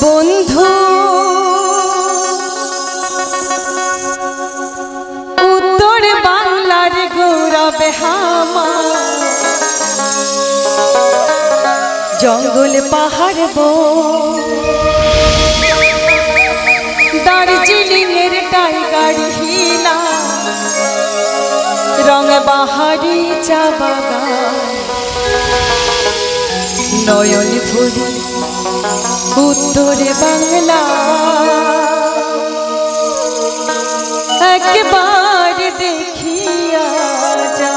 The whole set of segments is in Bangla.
বন্ধু। উত্তর বাংলার গৌরব হামা। জঙ্গল পাহাড় বন দার্জিলিং এর টাইগার হিলা। রং বাহারি চা বাগান। নয়ন ভরি উত্তরে বাংলা। একবার দেখিয়া যা।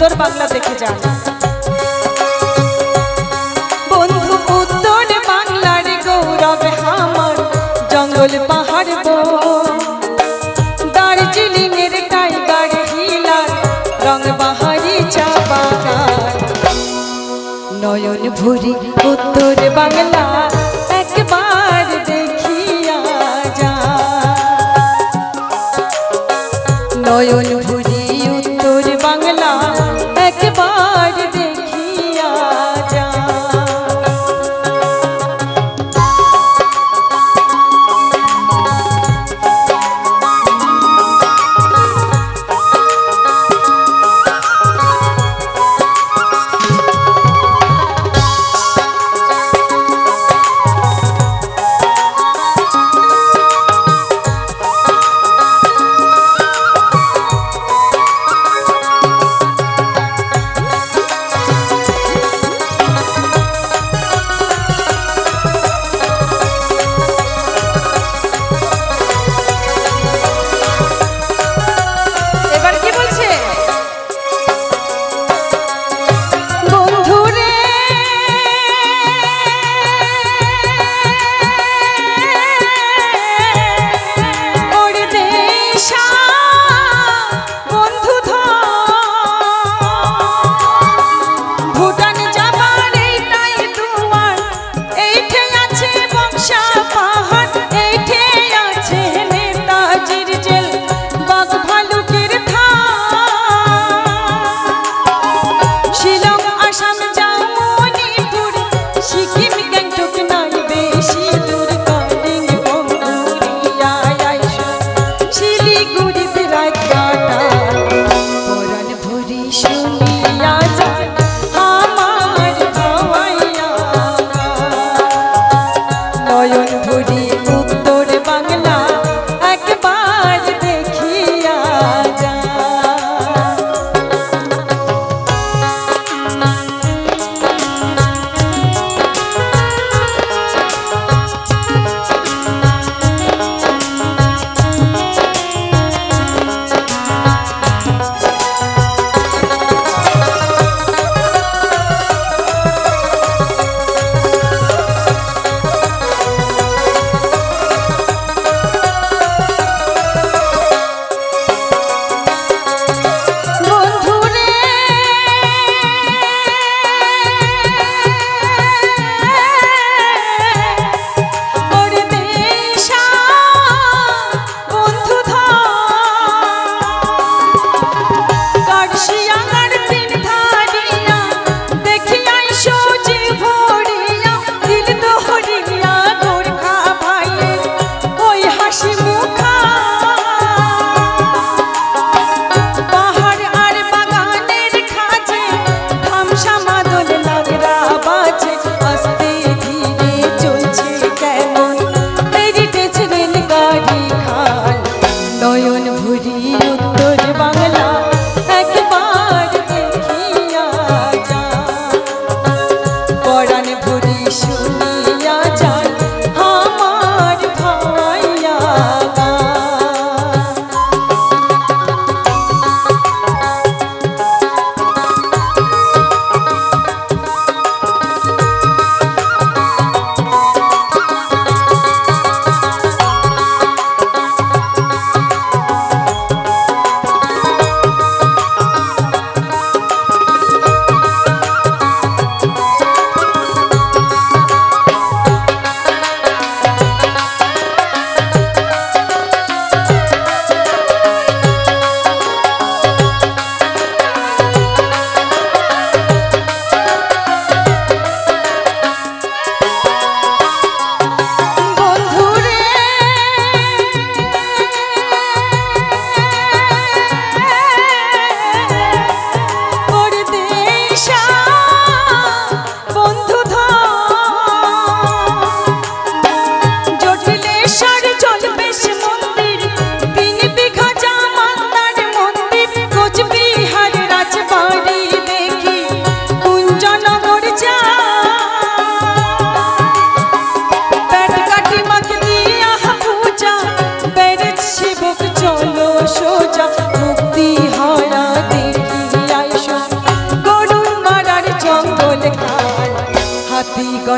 উত্তর বাংলা দেখে যান। বন্ধু, উত্তর বাংলার গৌরব আমার জঙ্গল পাহাড় দার্জিলিং এর টাইগার হিলার রং বাহারি চা বাগান। নয়ন ভরি উত্তর বাংলা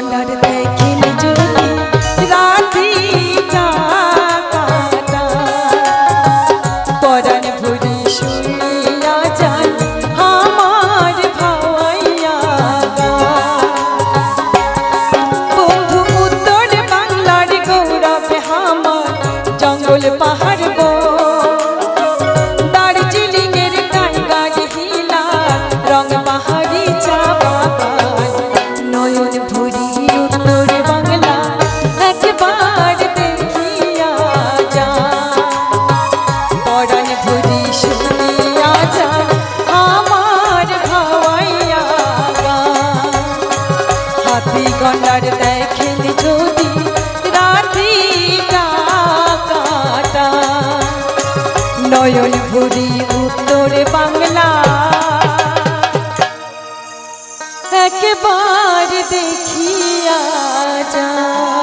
গন্ডার নয়ন ঘুরি উত্তর বাংলা। একবার দেখিয়া যা।